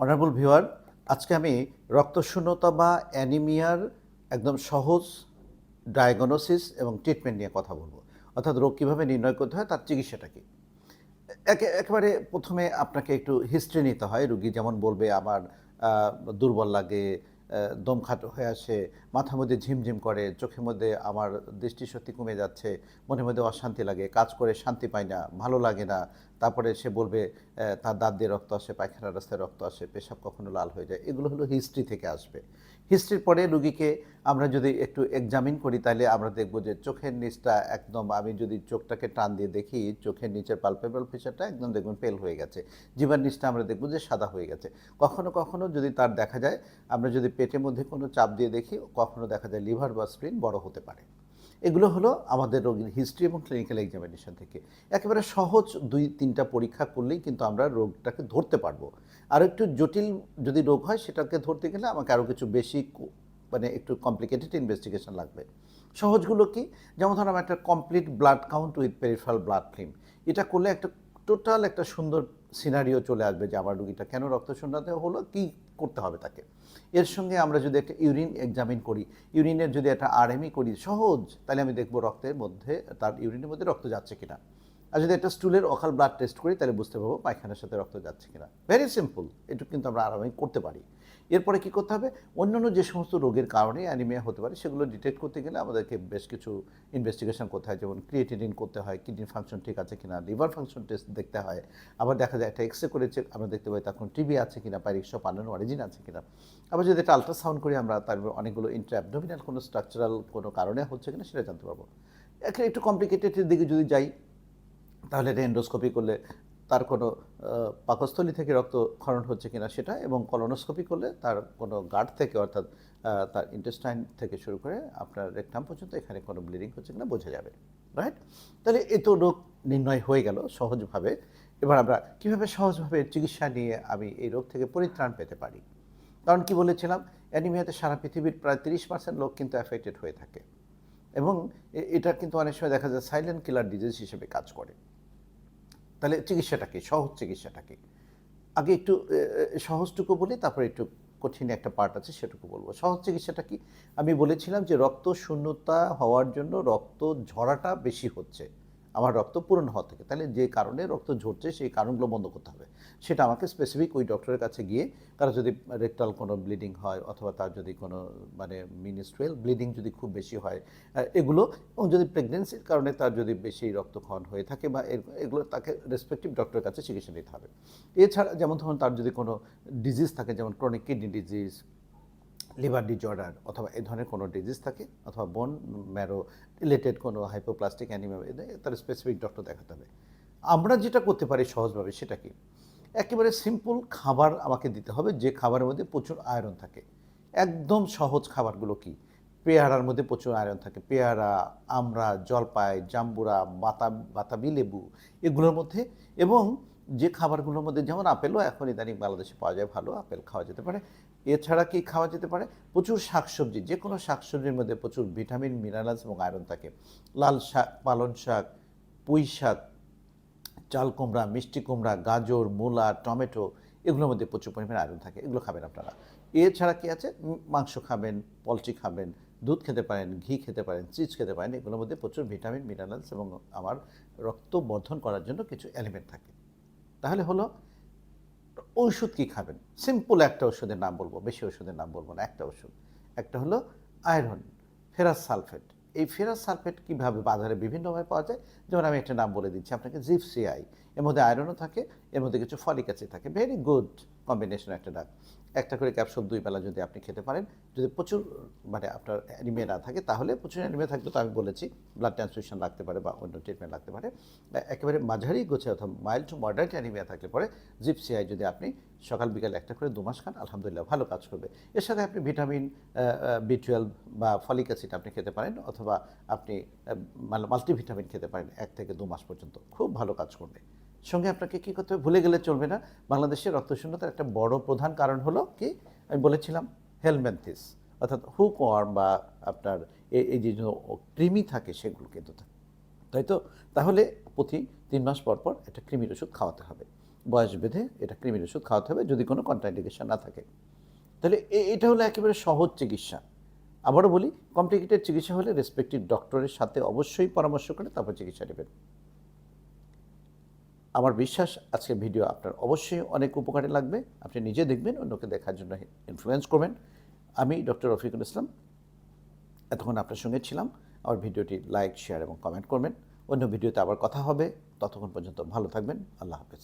Honourable viewer আজকে আমি রক্তশূন্যতা বা অ্যানিমিয়ার একদম সহজ ডায়াগনোসিস এবং ট্রিটমেন্ট নিয়ে কথা বলব। অর্থাৎ রোগ কীভাবে নির্ণয় করতে হয় তার চিকিৎসাটা কী? একে একেবারে প্রথমে আপনাকে একটু হিস্ট্রি নিতে হয় রুগী যেমন বলবে আমার দুর্বল লাগে আহ, দম খাটো হয়ে আসে মাথার মধ্যে ঝিমঝিম করে চোখের মধ্যে আমার দৃষ্টিশক্তি কমে যাচ্ছে মনের মধ্যে অশান্তি লাগে কাজ করে শান্তি পাই না ভালো লাগে না তারপরে সে বলবে তার দাঁত দিয়ে রক্ত আসে পায়খানা রাস্তায় রক্ত আসে, পেশাব কখনো লাল হয়ে যায়। এগুলো হলো হিস্ট্রি থেকে আসবে। হিস্ট্রির পরে রুগীকে আমরা যদি একটু এক্সামিন করি, তাহলে আমরা দেখব যে চোখের নিচটা একদম, আমি যদি চোখটাকে টান দিয়ে দেখি, চোখের নিচের পালপেবল ফিচারটা একদম দেখবেন পেল হয়ে গেছে। জিভার নিচটা আমরা দেখব যে সাদা হয়ে গেছে। কখনো কখনো যদি তার দেখা যায়, আমরা যদি পেটের মধ্যে কোনো চাপ দিয়ে দেখি, কখনো দেখা যায় লিভার বা স্প্রিন বড় হতে পারে। এগুলো হলো আমাদের রোগীর হিস্ট্রি এবং ক্লিনিক্যাল এক্সামিনেশন থেকে। একেবারে সহজ দুই, তিনটা পরীক্ষা করলেই কিন্তু আমরা রোগটাকে ধরতে পারব। আর একটু জটিল যদি রোগ হয় সেটাকে ধরতে গেলে আমাকে আরও কিছু বেশি মানে একটু কমপ্লিকেটেড ইনভেস্টিগেশন লাগবে। সহজগুলো কি? যেমন ধরো আমার একটা complete blood count with peripheral blood film এটা করলে একটা টোটাল একটা সুন্দর সিনারিও চলে আসবে যে আমার রুগীটা কেন রক্তশূন্যতা হলো? কি করতে হবে তাকে। এর সঙ্গে আমরা যদি একটা ইউরিন এক্সামিন করি, ইউরিনের যদি একটা আরএমই করি সহজ, তাহলে আমি দেখব রক্তের মধ্যে, তার ইউরিনের মধ্যে রক্ত যাচ্ছে কিনা। আর যদি একটা স্টুলের অকাল ব্লাড টেস্ট করি, তাহলে বুঝতে পারব পায়খানার সাথে রক্ত যাচ্ছে কিনা। ভেরি সিম্পল এটুকু কিন্তু আমরা আরামে করতে পারি। এরপরে কি করতে হবে? অন্যান্য যে সমস্ত রোগের কারণে অ্যানিমিয়া হতে পারে, সেগুলো ডিটেক্ট করতে গেলে আমাদেরকে বেশ কিছু ইনভেস্টিগেশন করতে হয়। যেমন ক্রিয়েটিনিন করতে হয় কিডনি ফাংশন ঠিক আছে কিনা লিভার ফাংশন টেস্ট দেখতে হয়। আবার দেখা যায় একটা এক্সরে করেছে, আমরা দেখতে পাই তখন টিবি আছে কিনা পাইরিক্স পান্নানো অরিজিন আছে কিনা। আবার যদি একটা আলট্রাসাউন্ড করি আমরা, তার অনেকগুলো ইন্টারঅ্যাবডোমিনাল কোনো স্ট্রাকচারাল কোনো কারণে হচ্ছে কিনা সেটা জানতে পারব। একটা একটু কমপ্লিকেটেডের দিকে যদি যাই, তাহলে এটা এন্ডোস্কোপি করলে তার কোনো পাকস্থলী থেকে রক্ত ক্ষরণ হচ্ছে কিনা সেটা এবং কলোনোস্কোপি করলে তার কোনো গার্ড থেকে অর্থাৎ তার ইন্টেস্টাইন থেকে শুরু করে আপনার রেকটাম পর্যন্ত এখানে কোনো ব্লিডিং হচ্ছে কিনা বোঝা যাবে রাইট তাহলে এ তো রোগ নির্ণয় হয়ে গেল সহজভাবে। এবার আমরা কীভাবে সহজভাবে চিকিৎসা নিয়ে আমি এই রোগ থেকে পরিত্রাণ পেতে পারি? কারণ কি বলেছিলাম, অ্যানিমিয়াতে সারা পৃথিবীর প্রায় তিরিশ পার্সেন্ট লোক কিন্তু অ্যাফেক্টেড হয়ে থাকে এবং এটা কিন্তু অনেক সময় দেখা যায় সাইলেন্ট কিলার ডিজিজ হিসেবে কাজ করে। তাহলে চিকিৎসাটা কি? সহজ চিকিৎসাটা কি? আগে একটু সহজটুকু বলি, তারপরে একটু কঠিন একটা পার্ট আছে, সেটুকু বলব। সহজ চিকিৎসাটা কি? আমি বলেছিলাম যে রক্ত শূন্যতা হওয়ার জন্য রক্ত ঝরাটা বেশি হচ্ছে। আমার রক্ত পূরণ হওয়া থেকে। তাহলে যে কারণে রক্ত ঝরছে, সেই কারণগুলো বন্ধ করতে হবে। সেটা আমাকে স্পেসিফিক ওই ডক্টরের কাছে গিয়ে তার যদি রেকটাল কোনো ব্লিডিং হয় অথবা তার যদি কোনো মানে মিনিস্ট্রুয়াল ব্লিডিং যদি খুব বেশি হয় এগুলো এবং যদি প্রেগনেন্সির কারণে তার যদি বেশি রক্তক্ষরণ হয়ে থাকে বা এগুলো তাকে রেসপেক্টিভ ডক্টরের কাছে চিকিৎসা নিতে হবে। এছাড়া যেমন ধরুন তার যদি কোনো ডিজিজ থাকে, যেমন chronic kidney disease liver disorder অথবা এই ধরনের কোনো ডিজিজ থাকে অথবা বোন ম্যারো রিলেটেড কোনো হাইপোপ্লাস্টিক অ্যানিমিয়া তার স্পেসিফিক ডক্টর দেখাতে হবে। আমরা যেটা করতে পারি সহজভাবে সেটা কি? একেবারে সিম্পল খাবার আমাকে দিতে হবে, যে খাবারের মধ্যে প্রচুর আয়রন থাকে। একদম সহজ খাবারগুলো কি? পেয়ারার মধ্যে প্রচুর আয়রন থাকে। পেয়ারা আমরা জলপাই, জাম্বুরা, বাতা, বাতাবি লেবু এগুলোর মধ্যে এবং যে খাবারগুলোর মধ্যে যেমন আপেলও এখন ইদানিং বাংলাদেশে পাওয়া যায় ভালো, আপেল খাওয়া যেতে পারে। এছাড়া কি খাওয়া যেতে পারে? প্রচুর শাকসবজি যে কোনো শাকসবজির মধ্যে প্রচুর ভিটামিন, মিনারেলস এবং আয়রন থাকে। লাল শাক পালন শাক, পুঁই শাক, চাল কুমড়া, মিষ্টি কুমড়া, গাজর, মূলা, টমেটো, এগুলোর মধ্যে প্রচুর পরিমাণে আয়রন থাকে। এগুলো খাবেন আপনারা। এছাড়া কি আছে? মাংস খাবেন পোলট্রি খাবেন, দুধ খেতে পারেন, ঘি খেতে পারেন, চিজ খেতে পারেন, এগুলোর মধ্যে প্রচুর ভিটামিন, মিনারেলস এবং আমার রক্ত বর্ধন করার জন্য কিছু এলিমেন্ট থাকে। তাহলে হলো ঔষধ কি খাবেন? সিম্পল একটা ওষুধের নাম বলব, বেশি ওষুধের নাম বলব না, একটা ওষুধ একটা হলো আয়রন ফেরাস সালফেট এই ফেরাস সালফেট কীভাবে বাজারে বিভিন্নভাবে পাওয়া যায়? যেমন আমি একটা নাম বলে দিচ্ছি, আপনাকে জিপসিআই এর মধ্যে আয়রনও থাকে, এর মধ্যে কিছু ফলিক অ্যাসিড থাকে। ভেরি গুড কম্বিনেশন একটা ডাক একটা করে ক্যাপসুল দুই বেলা যদি আপনি খেতে পারেন, যদি প্রচুর মানে আপনার অ্যানিমিয়া না থাকে, তাহলে প্রচুর অ্যানিমিয়া থাকলে তো আমি বলেছি ব্লাড ট্রান্সফিউশন লাগতে পারে বা অন্য ট্রিটমেন্ট লাগতে পারে। একেবারে মাঝারি গোছে অথবা মাইল্ড টু মডারেট অ্যানিমিয়া থাকলে পরে জিপসিআই যদি আপনি সকাল বিকাল একটা করে দু মাস খান, আলহামদুলিল্লাহ ভালো কাজ করবে। এর সাথে আপনি ভিটামিন বি টুয়েলভ বা ফলিক অ্যাসিড আপনি খেতে পারেন, অথবা আপনি মাল্টিভিটামিন খেতে পারেন এক থেকে দু মাস পর্যন্ত। খুব ভালো কাজ করবে। সঙ্গে আপনাকে কী করতে হবে? ভুলে গেলে চলবে না। বাংলাদেশের রক্তশূন্যতার একটা বড় প্রধান কারণ হলো কি? আমি বলেছিলাম, হেলমেন্থিস, অর্থাৎ হুক ওয়ার্ম বা আপনার এই যে কৃমি থাকে সেগুলো কিন্তু তাই তো? তাহলে প্রতি তিন মাস পর পর একটা কৃমির ওষুধ খাওয়াতে হবে। বয়স বেঁধে এটা কৃমির ওষুধ খাওয়াতে হবে যদি কোনো কন্ট্রাইন্ডিকেশন না থাকে। তাহলে এটা হলো একেবারে সহজ চিকিৎসা। আবারও বলি, কমপ্লিকেটেড চিকিৎসা হলে রেসপেক্টিভ ডক্টরের সাথে অবশ্যই পরামর্শ করে তারপর চিকিৎসা নেবেন। আমার বিশ্বাস আজকে ভিডিও আপনার অবশ্যই অনেক উপকারে লাগবে। আপনি নিজে দেখবেন, অন্যকে দেখার জন্য ইনফ্লুয়েন্স করবেন। আমি ডক্টর রফিকুল ইসলাম। এতক্ষণ আপনার সঙ্গে ছিলাম। আমার ভিডিওটি লাইক শেয়ার এবং কমেন্ট করবেন। অন্য ভিডিওতে আবার কথা হবে। ততক্ষণ পর্যন্ত ভালো থাকবেন। আল্লাহ হাফেজ।